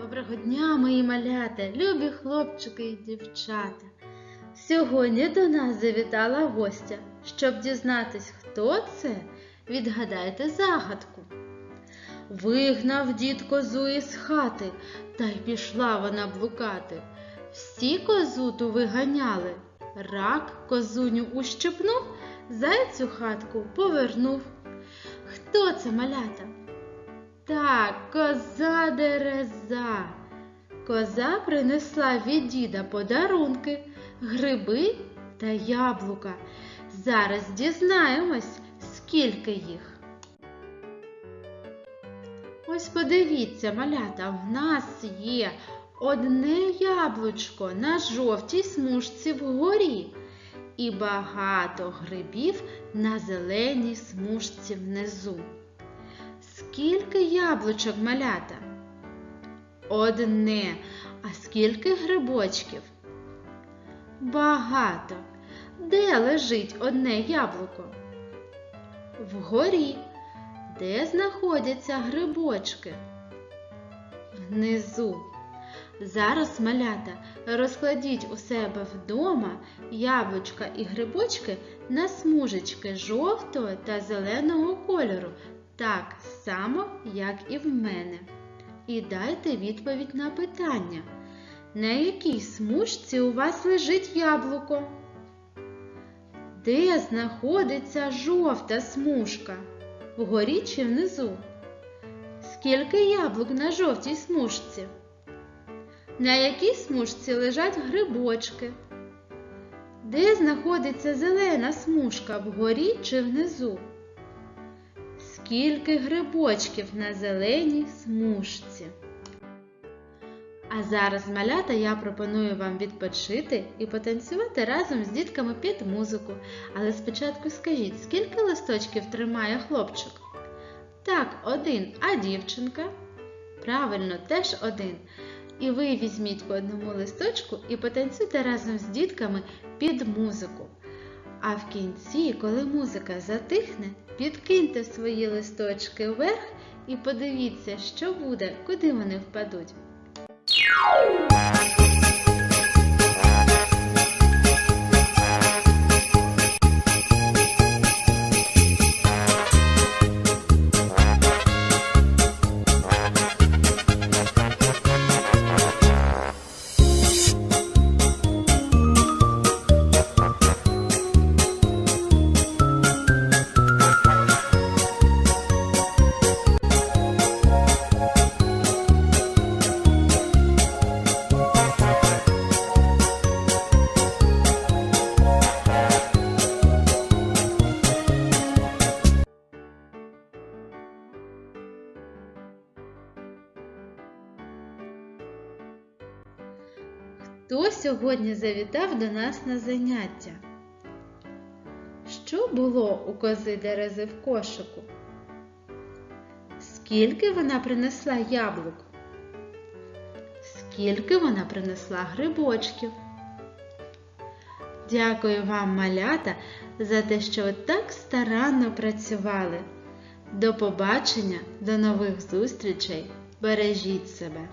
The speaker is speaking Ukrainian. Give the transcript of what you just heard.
Доброго дня, мої малята, любі хлопчики і дівчата. Сьогодні до нас завітала гостя. Щоб дізнатись, хто це, відгадайте загадку. Вигнав дід козу із хати, та й пішла вона блукати. Всі козу ту виганяли. Рак козуню ущипнув, зайцю хатку повернув. Хто це малята? Так, коза дереза. Коза принесла від діда подарунки, гриби та яблука. Зараз дізнаємось, скільки їх. Ось подивіться, малята, в нас є одне яблучко на жовтій смужці вгорі і багато грибів на зеленій смужці внизу. Скільки яблучок малята? Одне. А скільки грибочків? Багато. Де лежить одне яблуко? Вгорі. Де знаходяться грибочки? Внизу. Зараз, малята, розкладіть у себе вдома яблучка і грибочки на смужечки жовтого та зеленого кольору так само, як і в мене. І дайте відповідь на питання, на якій смужці у вас лежить яблуко? Де знаходиться жовта смужка? Вгорі чи внизу? Скільки яблук на жовтій смужці? На якій смужці лежать грибочки? Де знаходиться зелена смужка вгорі чи внизу? Скільки грибочків на зеленій смужці. А зараз, малята, я пропоную вам відпочити і потанцювати разом з дітками під музику. Але спочатку скажіть, скільки листочків тримає хлопчик? Так, один, а дівчинка? Правильно, теж один. І ви візьміть по одному листочку і потанцюйте разом з дітками під музику. А в кінці, коли музика затихне, підкиньте свої листочки вверх і подивіться, що буде, куди вони впадуть. Хто сьогодні завітав до нас на заняття? Що було у кози дерези в кошику? Скільки вона принесла яблук? Скільки вона принесла грибочків? Дякую вам, малята, за те, що ви так старанно працювали. До побачення, до нових зустрічей. Бережіть себе!